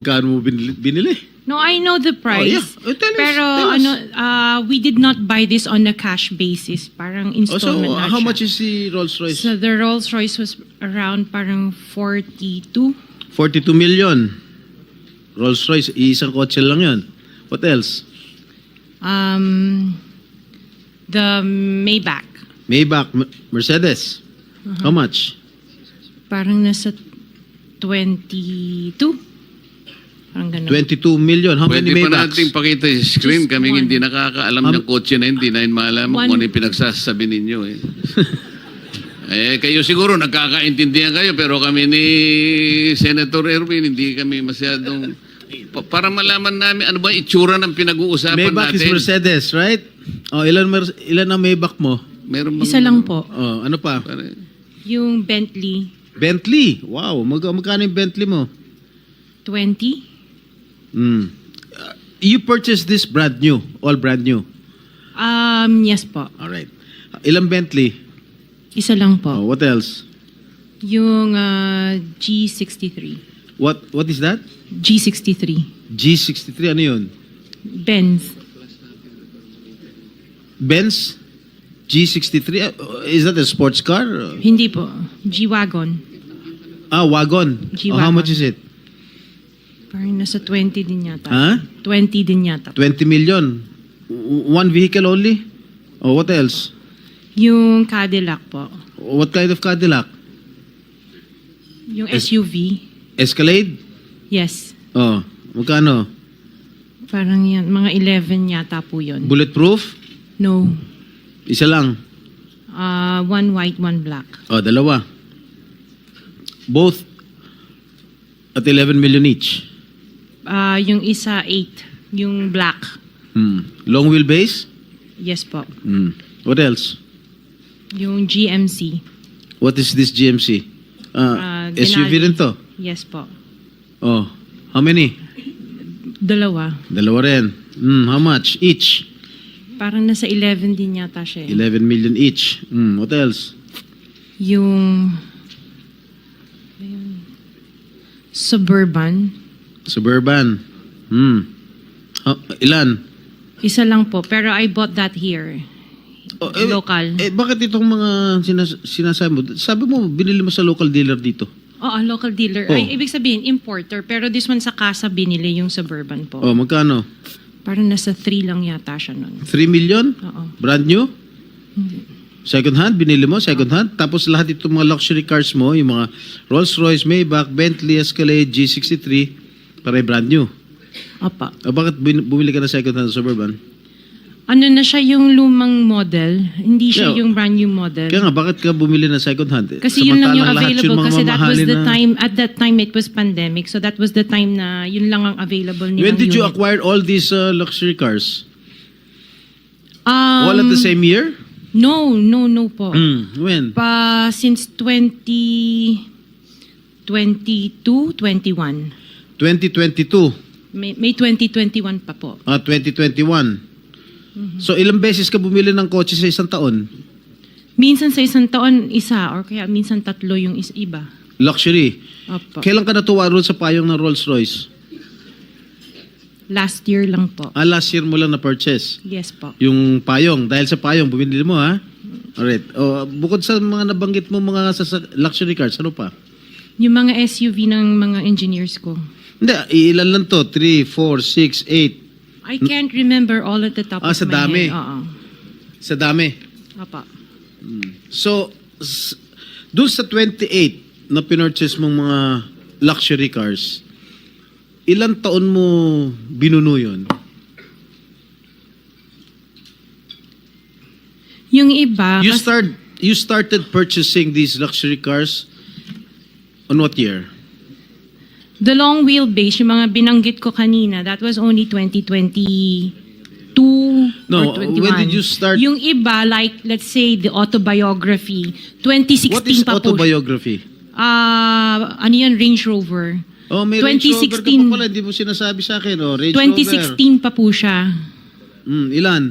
Kano mo binili? binili? No, I know the price. yeah. Oh, tell us, pero tell us. ano, uh, we did not buy this on a cash basis. Parang Oh, so, installment na how siya. much is the Rolls Royce? So the Rolls Royce was around parang 42. 42 million. Rolls Royce, isang kotse lang yun. What else? Um, the Maybach. Maybach, M- Mercedes. Uh-huh. How much? Parang nasa 22. Parang ganun. 22 million. How Pwede many pa Maybachs? natin pakita yung screen. Just Kaming one. hindi nakakaalam ng kotse na hindi na maalam One. kung ano yung pinagsasabi ninyo. Eh. eh, kayo siguro nagkakaintindihan kayo pero kami ni Senator Erwin hindi kami masyadong... Pa- para malaman namin ano ba yung itsura ng pinag-uusapan Maybach is natin. Mercedes, right? Oh, ilan mer- ilan ang Maybach mo? Meron bang- Isa lang po. Oh, ano pa? Pare- Yung Bentley, Bentley. Wow, mag magkano yung Bentley mo? 20. Mm. Uh, you purchased this brand new, all brand new. Um, yes po. All right. Ilang Bentley? Isa lang po. Oh, what else? Yung uh, G63. What what is that? G63. G63 ano 'yun? Benz. Benz G63 Uh, is that a sports car? Hindi po. G-Wagon. Ah, wagon. G-wagon. Oh, how much is it? Parang nasa 20 din yata. Huh? 20 din yata. 20 million. W- One vehicle only? Oh, what else? Yung Cadillac po. What kind of Cadillac? Yung Es- SUV. Escalade? Yes. Oh, magkano? Parang yan. Mga 11 yata po yun. Bulletproof? No. Isa lang. Uh, one white, one black. Oh, dalawa. Both at 11 million each. Uh, yung isa 8. Yung black. Hmm. Long wheelbase? Yes po. Hmm. What else? Yung GMC. What is this GMC? Ah, Uh, SUV Denali. rin to. Yes po. Oh, how many? Dalawa. Dalawa rin. Hmm, how much each? Parang nasa 11 din yata siya. eh. 11 million each. Hmm, what else? Yung Suburban. Suburban. Hmm. Ah, ilan? Isa lang po. Pero I bought that here. Oh, eh, Local. Eh, bakit itong mga sinas- sinasabi mo? Sabi mo, binili mo sa local dealer dito. Oo, local dealer. Oh. Ay, ibig sabihin, importer. Pero this one sa casa binili yung Suburban po. Oh, magkano? Parang nasa 3 lang yata siya nun. 3 million? Oo. Brand new? Second hand, binili mo, second hand. Tapos lahat itong mga luxury cars mo, yung mga Rolls Royce, Maybach, Bentley, Escalade, G63, pare brand new. Opa. O bakit bin- bumili ka ng second hand Suburban? Ano na siya yung lumang model? Hindi siya Yeah. yung brand new model. Kaya nga, bakit ka bumili ng second hand? Kasi yun lang yung Samantalang lahat available mga kasi that was mamahalin the na- time at that time it was pandemic so that was the time na yun lang ang available nilang When did you unit. acquire all these uh, luxury cars? Um, all at the same year? No, no, no po. Hmm, when? Pa since 20 22, 21. 2022. May, may 2021 pa po. Ah, 2021. So ilang beses ka bumili ng kotse sa isang taon? Minsan sa isang taon isa or kaya minsan tatlo yung is iba. Luxury. Opo. Kailan ka natuwa roon sa payong ng Rolls Royce? Last year lang po. Ah, last year mo lang na-purchase. Yes po. Yung payong. Dahil sa payong, bumili mo ha? Alright. Oh, bukod sa mga nabanggit mo mga sa luxury cars, ano pa? Yung mga SUV ng mga engineers ko. Hindi, ilan lang to? 3, 4, 6, 8. I can't remember all at the top Ah, of sa my dami. head. Oo. Sa dami. Apa. So, s- dun sa 28 na pinurchase mong mga luxury cars, ilang taon mo binuno yun? Yung iba, You kas- start you started purchasing these luxury cars on what year? The long wheelbase, yung mga binanggit ko kanina, that was only 2022 No, or 21. when did you start- Yung iba, like, let's say, the autobiography, 2016 What is pa po. autobiography? Ah, ano yan, Range Rover. Oh, may Range Rover ka 2016. pa pala, hindi mo sinasabi sa akin. Oh, Range 2016 pa po siya. Rover. Mm, ilan?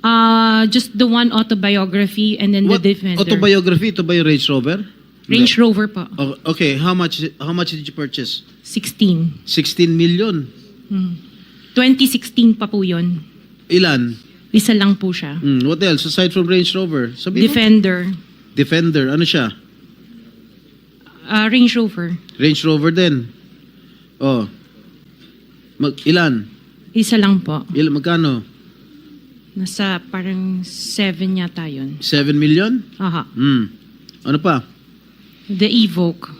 Ah, just the one autobiography and then What the Defender. autobiography? Ito ba yung Range Rover? Range Rover po. Oh, okay, how much how much did you purchase? 16. 16 million. Hmm. 2016 pa po yun. Ilan? Isa lang po siya. Hmm, what else aside from Range Rover? Sabi mo? Defender. Defender, ano siya? Ah, Range Rover. Range Rover din. Oh. Mag ilan? Isa lang po. Ilan magkano? Nasa parang 7 yata yun. 7 million? Aha. Hmm. Ano pa? The Evoque.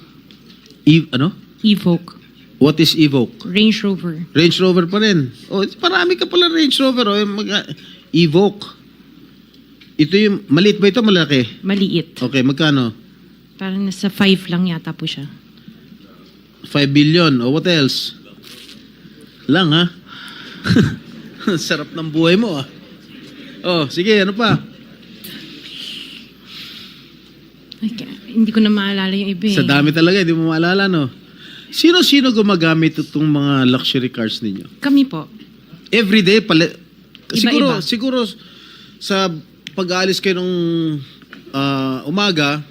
E ano? Evoque. What is Evoque? Range Rover. Range Rover pa rin. Oh, parami ka pala Range Rover. Oh, mga Evoque. Ito yung, maliit ba ito malaki? Maliit. Okay, magkano? Parang nasa 5 lang yata po siya. 5 billion. O what else? Lang ha? Sarap ng buhay mo ah. Oh, sige, ano pa? Ay, kaya- hindi ko na maalala yung iba eh. Sa dami talaga, hindi mo maalala no? Sino-sino gumagamit itong mga luxury cars ninyo? Kami po. Every day, pala, siguro, Iba-iba. siguro sa pag-aalis kayo nung ah, umaga,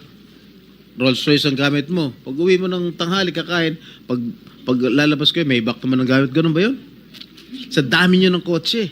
Rolls Royce ang gamit mo. Pag uwi mo ng tanghali, kakain, pag, pag lalabas kayo, may back naman ang gamit. Ganun ba yun? Sa dami nyo ng kotse.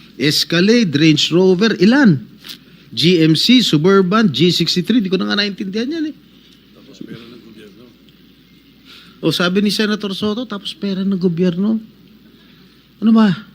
Escalade, Range Rover, ilan? GMC, Suburban, G63, di ko na nga naintindihan yan eh. O sabi ni Senator Soto, tapos pera ng gobyerno. Ano ba?